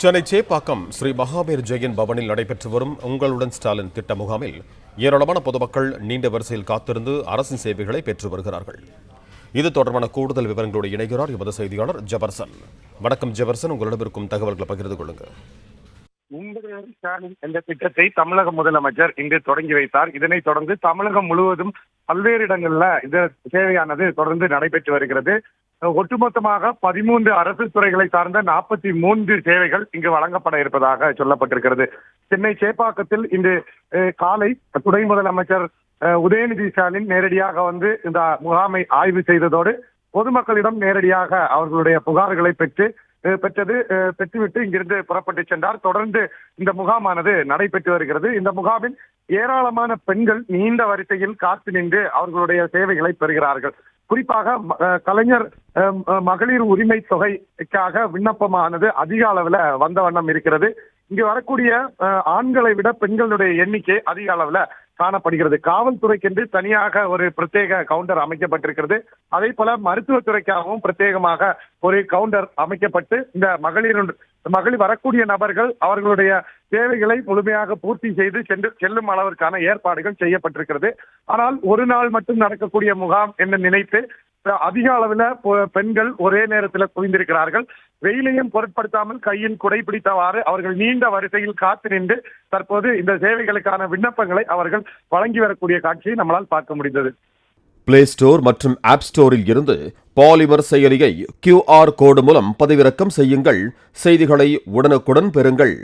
சென்னை சேப்பாக்கம் ஸ்ரீ மகாவீர் ஜெயின் பவனில் நடைபெற்று வரும் உங்களுடன் ஸ்டாலின் திட்ட முகாமில் ஏராளமான பொதுமக்கள் நீண்ட வரிசையில் காத்திருந்து அரசின் சேவைகளை பெற்று வருகிறார்கள். இது தொடர்பான கூடுதல் விவரங்களோடு இணைகிறார் எமது செய்தியாளர் ஜபர்சன். வணக்கம் ஜபர்சன் உங்களிடம் இருக்கும் தகவல்களை பகிர்ந்து கொள்ளுங்கள் உங்களுடன் ஸ்டாலின் என்ற திட்டத்தை தமிழக முதலமைச்சர் இன்று தொடங்கி வைத்தார். இதனைத் தொடர்ந்து தமிழகம் முழுவதும் பல்வேறு இடங்கள்ல இந்த சேவையானது தொடர்ந்து நடைபெற்று வருகிறது. ஒட்டுமொத்தமாக பதிமூன்று அரசு துறைகளை சார்ந்த நாற்பத்தி மூன்று சேவைகள் இங்கு வழங்கப்பட இருப்பதாக சொல்லப்பட்டிருக்கிறது. சென்னை சேப்பாக்கத்தில் இன்று அஹ், காலை துணை முதலமைச்சர் அஹ், உதயநிதி ஸ்டாலின் நேரடியாக வந்து இந்த முகாமை ஆய்வு செய்ததோடு பொதுமக்களிடம் நேரடியாக அவர்களுடைய புகார்களை பெற்று அஹ், பெற்றது அஹ், பெற்றுவிட்டு இங்கிருந்து புறப்பட்டு சென்றார். தொடர்ந்து இந்த முகாமானது நடைபெற்று வருகிறது. இந்த முகாமில் ஏராளமான பெண்கள் நீண்ட வரிசையில் காத்து நின்று அவர்களுடைய சேவைகளை பெறுகிறார்கள். குறிப்பாக கலைஞர் மகளிர் உரிமை தொகைக்காக விண்ணப்பமானது அதிக அளவுல வந்த வண்ணம் இருக்கிறது. இங்கு வரக்கூடிய ஆண்களை விட பெண்களுடைய எண்ணிக்கை அதிக அளவுல காணப்படுகிறது. காவல்துறைக்கென்று தனியாக ஒரு பிரத்யேக கவுண்டர் அமைக்கப்பட்டிருக்கிறது. அதே போல மருத்துவத்துறைக்காகவும் பிரத்யேகமாக ஒரு கவுண்டர் அமைக்கப்பட்டு இந்த மகளிர் மகளிர் வரக்கூடிய நபர்கள் அவர்களுடைய தேவைகளை முழுமையாக பூர்த்தி செய்து சென்று செல்லும் அளவிற்கான ஏற்பாடுகள் செய்யப்பட்டிருக்கிறது. ஆனால் ஒரு நாள் மட்டும் நடக்கக்கூடிய முகாம் என்று நினைத்து அதிக அளவில் பெண்கள் ஒரே நேரத்தில் குவிந்திருக்கிறார்கள். வெயிலையும் பொருட்படுத்தாமல் கையில் குடை பிடித்தவாறு அவர்கள் நீண்ட வரிசையில் காத்து நின்று தற்போது இந்த சேவைகளுக்கான விண்ணப்பங்களை அவர்கள் வழங்கி வரக்கூடிய காட்சியை நம்மளால் பார்க்க முடிந்தது. பிளே ஸ்டோர் மற்றும் ஆப் ஸ்டோரில் இருந்து பாலிமர் செயலியை கியூஆர் கோடு மூலம் பதிவிறக்கம் செய்யுங்கள். செய்திகளை உடனுக்குடன் பெறுங்கள்.